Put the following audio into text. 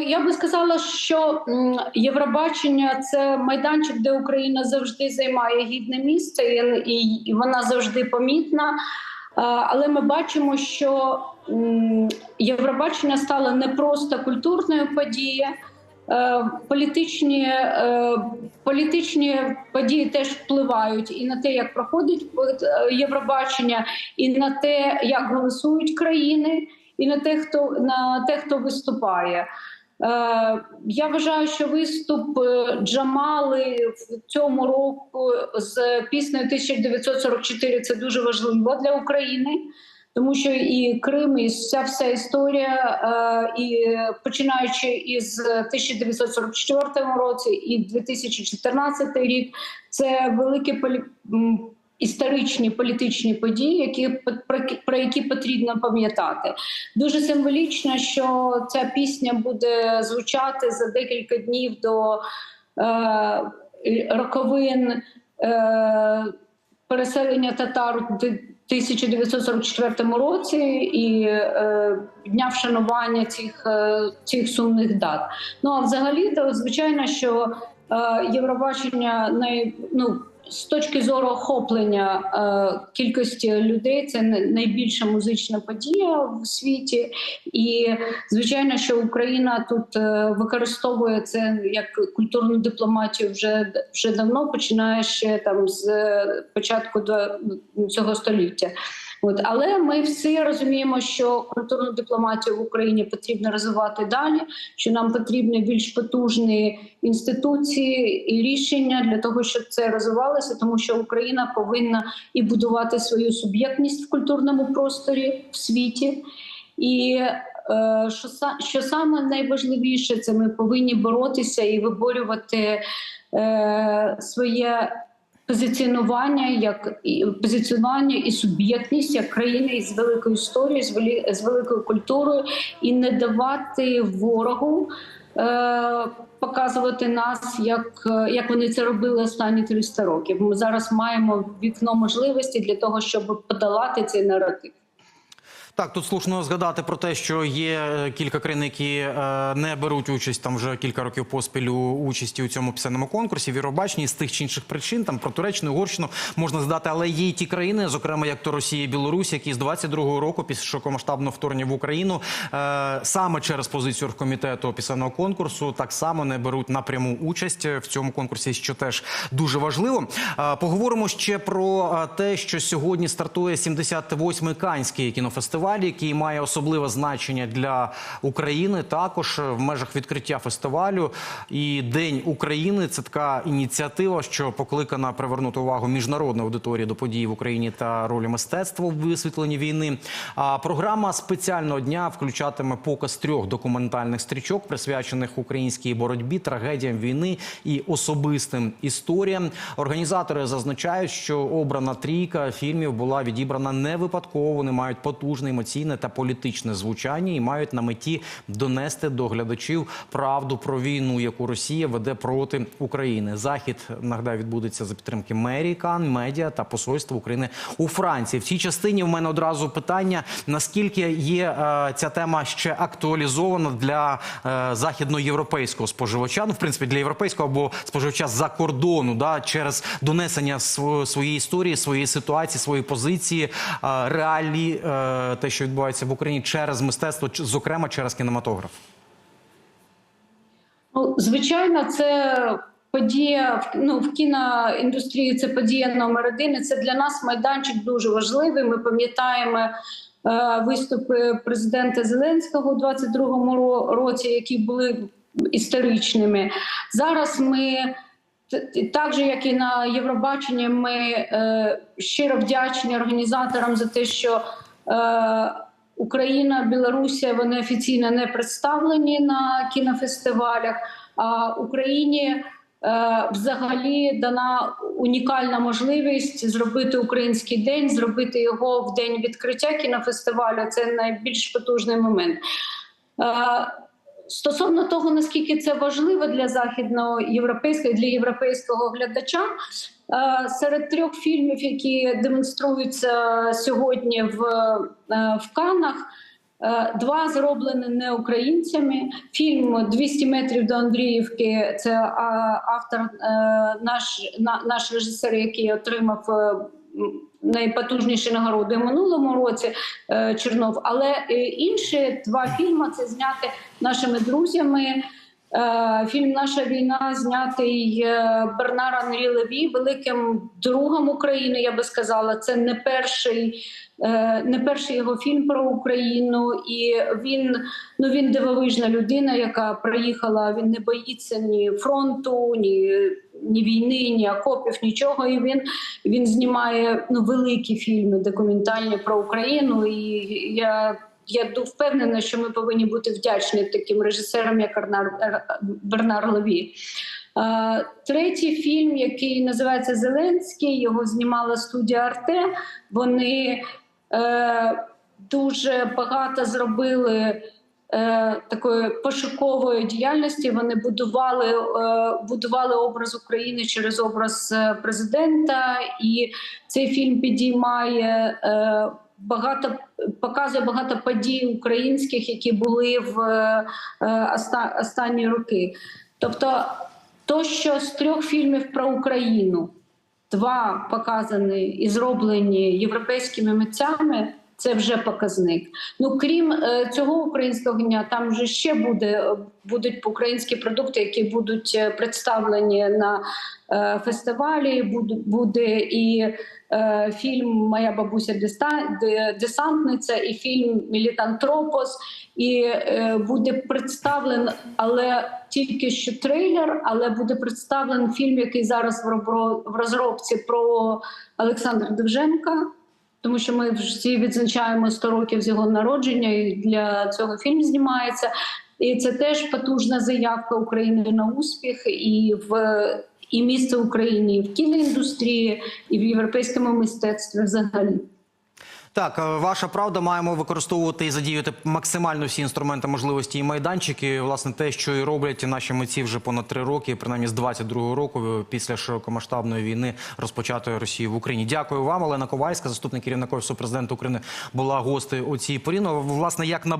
Я би сказала, що Євробачення це майданчик, де Україна завжди займає гідне місце, і, вона завжди помітна. Але ми бачимо, що Євробачення стало не просто культурною подією. Е, Політичні, е, політичні події теж впливають і на те, як проходить е, Євробачення, і на те, як голосують країни, і на те, хто на те, хто виступає. Е, Я вважаю, що виступ е, Джамали в цьому року з піснею 1944 це дуже важливо для України, тому що і Крим, і вся вся історія, е, і починаючи із 1944 році і 2014 рік, це м, історичні політичні події, які про, які потрібно пам'ятати. Дуже символічно, що ця пісня буде звучати за декілька днів до е, роковин е, переселення татар у 1944 році і е, дня вшанування цих, е, цих сумних дат. Ну а взагалі, то звичайно, що е, Євробачення най, ну, з точки зору охоплення е, кількості людей, це най- найбільша музична подія в світі, і звичайно, що Україна тут е, використовує це як культурну дипломатію вже вже давно, починає ще там з е, початку цього століття. От але ми всі розуміємо, що культурну дипломатію в Україні потрібно розвивати далі. Що нам потрібні більш потужні інституції і рішення для того, щоб це розвивалося, тому що Україна повинна і будувати свою суб'єктність в культурному просторі в світі. І е, що, що саме найважливіше, це ми повинні боротися і виборювати е, своє позиціонування як позиціонування і суб'єктність як країни із великою історією, з, великою культурою, і не давати ворогу. Е, показувати нас, як, як вони це робили останні 300 років. Ми зараз маємо вікно можливості для того, щоб подолати цей наратив. Так, тут слушно згадати про те, що є е, кілька країн, які е, не беруть участь там вже кілька років поспіль у участі у цьому пісенному конкурсі. В Євробаченні з тих чи інших причин, там про Туреччину, Угорщину можна згадати, але є й ті країни, зокрема як то Росія і Білорусь, які з 22-го року, після широкомасштабного вторгнення в Україну, е, саме через позицію оргкомітету пісенного конкурсу, так само не беруть напряму участь в цьому конкурсі, що теж дуже важливо. Поговоримо ще про те, що сьогодні стартує 78-й Канський кінофестиваль, який має особливе значення для України. Також в межах відкриття фестивалю і День України це така ініціатива, що покликана привернути увагу міжнародної аудиторії до подій в Україні та ролі мистецтва у висвітленні війни. А програма спеціального дня включатиме показ трьох документальних стрічок, присвячених українській боротьбі, трагедіям війни і особистим історіям. Організатори зазначають, що обрана трійка фільмів була відібрана не випадково. Вони мають потужне емоційне та політичне звучання і мають на меті донести до глядачів правду про війну, яку Росія веде проти України. Захід нагадаю відбудеться за підтримки мерії Кан, медіа та посольства України у Франції. В цій частині в мене одразу питання: наскільки є е, ця тема ще актуалізована для е, західноєвропейського споживача? Ну, в принципі, для європейського або споживача за кордону, да, через донесення св- своєї історії, своєї ситуації, своєї позиції, е, реалії, е, те, що відбувається в Україні через мистецтво, зокрема через кінематограф. Ну, звичайно, це подія ну, в кіноіндустрії. Це подія номер один. І це для нас майданчик дуже важливий. Ми пам'ятаємо е, виступи президента Зеленського у 22-му році, які були історичними. Зараз ми. Так же, як і на Євробаченні, ми е, щиро вдячні організаторам за те, що Україна, Білорусія вони офіційно не представлені на кінофестивалях. А Україні е, взагалі дана унікальна можливість зробити український день, зробити його в день відкриття кінофестивалю. Це найбільш потужний момент. Е, Стосовно того, наскільки це важливо для західноєвропейського для європейського глядача, е, серед трьох фільмів, які демонструються сьогодні в, е, в Каннах, Е, Два зроблені не українцями. Фільм «200 метрів до Андріївки. Це автор, е, наш, наш режисер, який отримав е, найпотужніші нагороди в минулому році. е, Чернов. Але е, інші два фільми це зняти нашими друзями. Е, Фільм Наша війна знятий е, Бернар Анрі Леві, великим другом України. Я би сказала, це не перший, е, не перший його фільм про Україну, і він ну він дивовижна людина, яка приїхала. Він не боїться ні фронту, ні, ні війни, ні окопів, нічого. І він, він знімає ну великі фільми документальні про Україну. І я я впевнена, що ми повинні бути вдячні таким режисерам, як Арнар, Бернар Леві. Е, Третій фільм, який називається Зеленський, його знімала студія Арте. Вони е, дуже багато зробили е, такої пошукової діяльності. Вони будували, е, будували образ України через образ е, президента, і цей фільм підіймає. Е, Багато показує багато подій українських, які були в е, оста- останні роки. Тобто, то, що з трьох фільмів про Україну два показані і зроблені європейськими митцями. Це вже показник. Ну крім е, цього українського дня, там вже ще буде е, будуть українські продукти, які будуть е, представлені на фестивалі. Буде, буде і фільм Моя бабуся десантниця, і фільм Мілітантропос. І буде представлен, але тільки що трейлер, але буде представлен фільм, який зараз в розробці про Олександра Довженка. Тому що ми всі відзначаємо 100 років з його народження, і для цього фільм знімається. І це теж потужна заявка України на успіх і в і місце України і в кіноіндустрії, і в європейському мистецтві взагалі. Так, е, ваша правда, маємо використовувати і задіяти максимально всі інструменти, можливості і майданчики. Власне, те, що і роблять наші митці вже понад три роки, принаймні з 22-го року, е, після широкомасштабної війни, розпочатої Росії в Україні. Дякую вам, Олена Ковальська, заступник керівника офісу президента України, була гостею у цій порі. Ну, власне, як на